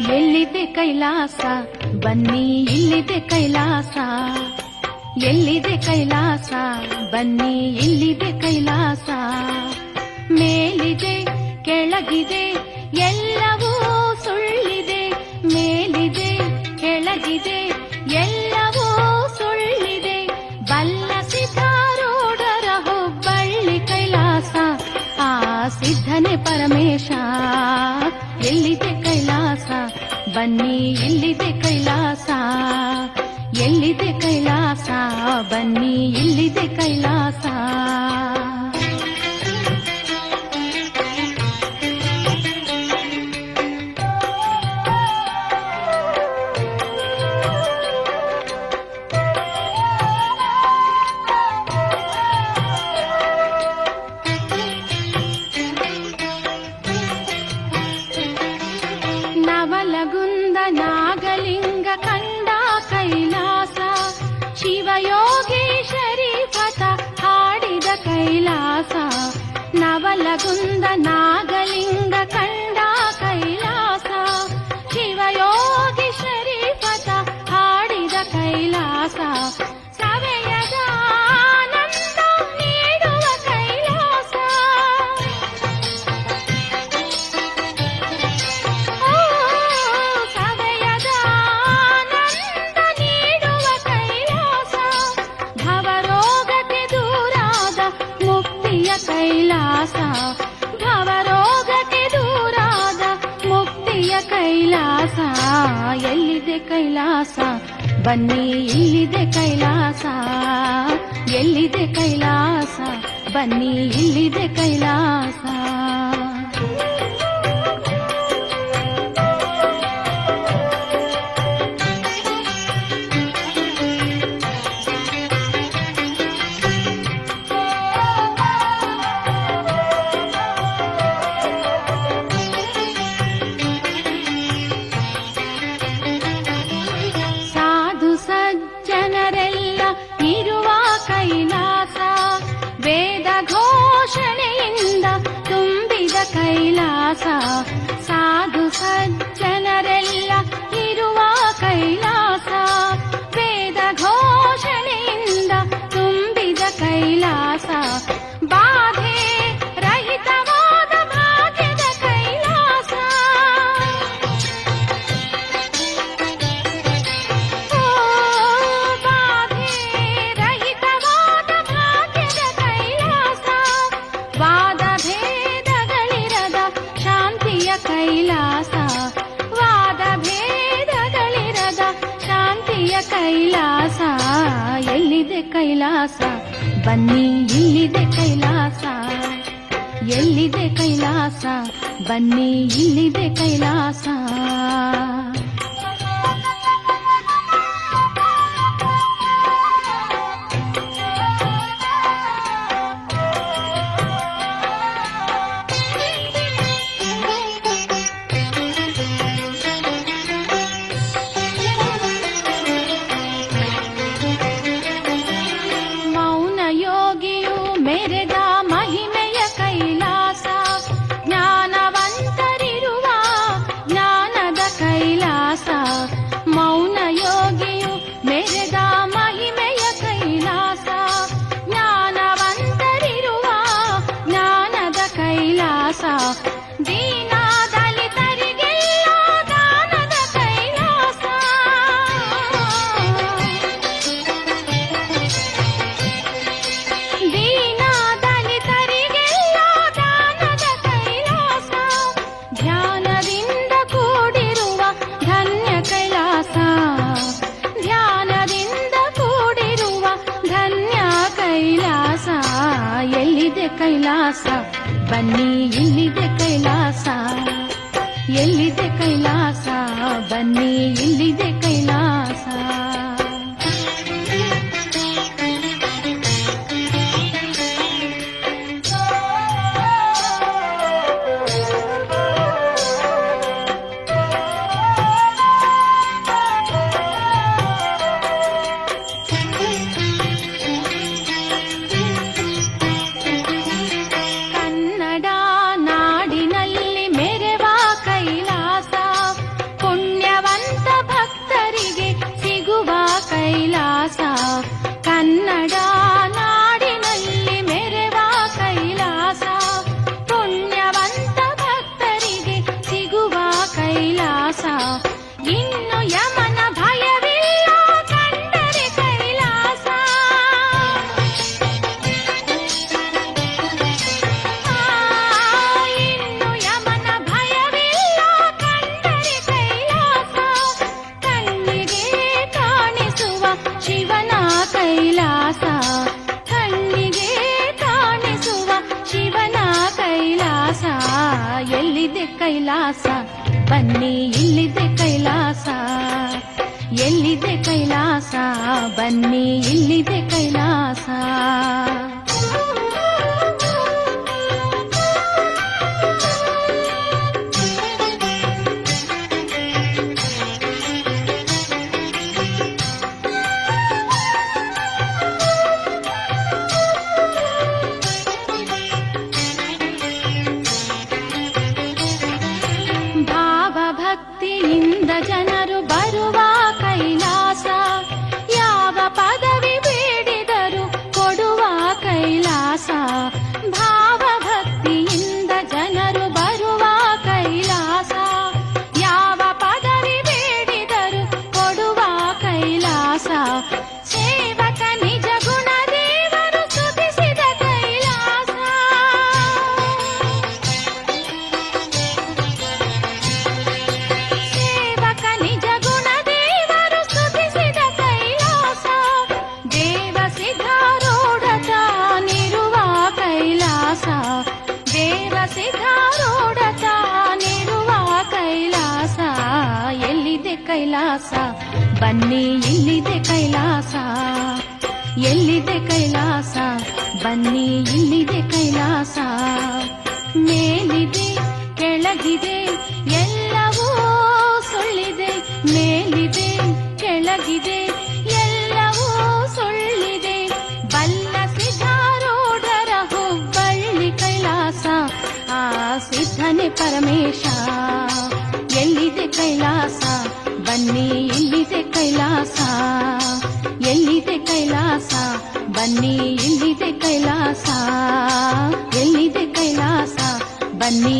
ಎಲ್ಲಿದೆ ಕೈಲಾಸ? ಬನ್ನಿ, ಇಲ್ಲಿದೆ ಕೈಲಾಸ. ಎಲ್ಲಿದೆ ಕೈಲಾಸ? ಬನ್ನಿ, ಇಲ್ಲಿದೆ ಕೈಲಾಸ. ಮೇಲಿದೆ, ಕೆಳಗಿದೆ, ಎಲ್ಲವೂ ಸುಳ್ಳಿದೆ. ಮೇಲಿದೆ, ಕೆಳಗಿದೆ, ಎಲ್ಲವೂ ಸುಳ್ಳಿದೆ. ಬಲ್ಲ ಸಿದ್ಧಾರೂಢರ ಹುಬ್ಬಳ್ಳಿ ಕೈಲಾಸ. ಆ ಸಿದ್ಧನೆ ಪರಮೇಶ. ಎಲ್ಲಿದೆ ಕೈಲಾಸ? ಬನ್ನಿ ಎಲ್ಲಿದೆ ಕೈಲಾಸ. ಎಲ್ಲಿದೆ ಕೈಲಾಸ? ಬನ್ನಿ ಎಲ್ಲಿದೆ ಕೈಲಾಸ. ಕೈಲಾಸ ಎಲ್ಲಿದೆ ಕೈಲಾಸ? ಬನ್ನಿ ಇಲ್ಲಿದೆ ಕೈಲಾಸ. ಎಲ್ಲಿದೆ ಕೈಲಾಸ? ಬನ್ನಿ ಇಲ್ಲಿದೆ ಕೈಲಾಸ. ैला साधु सज्ज ಕೈಲಾಸ ಬನ್ನಿ ಇಲ್ಲಿದೆ ಕೈಲಾಸ ಎಲ್ಲಿದೆ ಕೈಲಾಸ ಬನ್ನಿ ಇಲ್ಲಿದೆ ಕೈಲಾಸ. ಎಲ್ಲಿದೆ ಕೈಲಾಸ? ಬನ್ನಿ ಇಲ್ಲಿದೆ ಕೈಲಾಸ. ಎಲ್ಲಿದೆ ಕೈಲಾಸ? ಬನ್ನಿ ಇಲ್ಲಿದೆ ಕೈಲಾಸ. ಕೈಲಾಸ ಬನ್ನಿ ಇಲ್ಲಿದೆ ಕೈಲಾಸ. ಎಲ್ಲಿದೆ ಕೈಲಾಸ ಬನ್ನಿ ಇಲ್ಲಿದೆ ಕೈಲಾಸ. ಕೈಲಾಸ, ಬನ್ನಿ ಇಲ್ಲಿದೆ ಕೈಲಾಸ. ಎಲ್ಲಿದೆ ಕೈಲಾಸ, ಬನ್ನಿ ಇಲ್ಲಿದೆ ಕೈಲಾಸ. ಮೇಲಿದೆ, ಕೆಳಗಿದೆ, ಎಲ್ಲವೂ ಸುಳ್ಳಿದೆ. ಮೇಲಿದೆ, ಕೆಳಗಿದೆ, ಎಲ್ಲವೂ ಸುಳ್ಳಿದೆ. ಬಲ್ಲ ಸಿದ್ಧಾರೂಢರ ಹುಬ್ಬಳ್ಳಿ ಕೈಲಾಸ, ಆ ಸಿದ್ಧನೆ ಪರಮೇಶ. ಎಲ್ಲಿದೆ ಕೈಲಾಸ ಬನ್ನಿ ಇಲ್ಲಿದೆ ಕೈಲಾಸ ಎಲ್ಲಿದೆ ಕೈಲಾಸ ಬನ್ನಿ ಇಲ್ಲಿದೆ ಕೈಲಾಸ ಎಲ್ಲಿದೆ ಕೈಲಾಸ ಬನ್ನಿ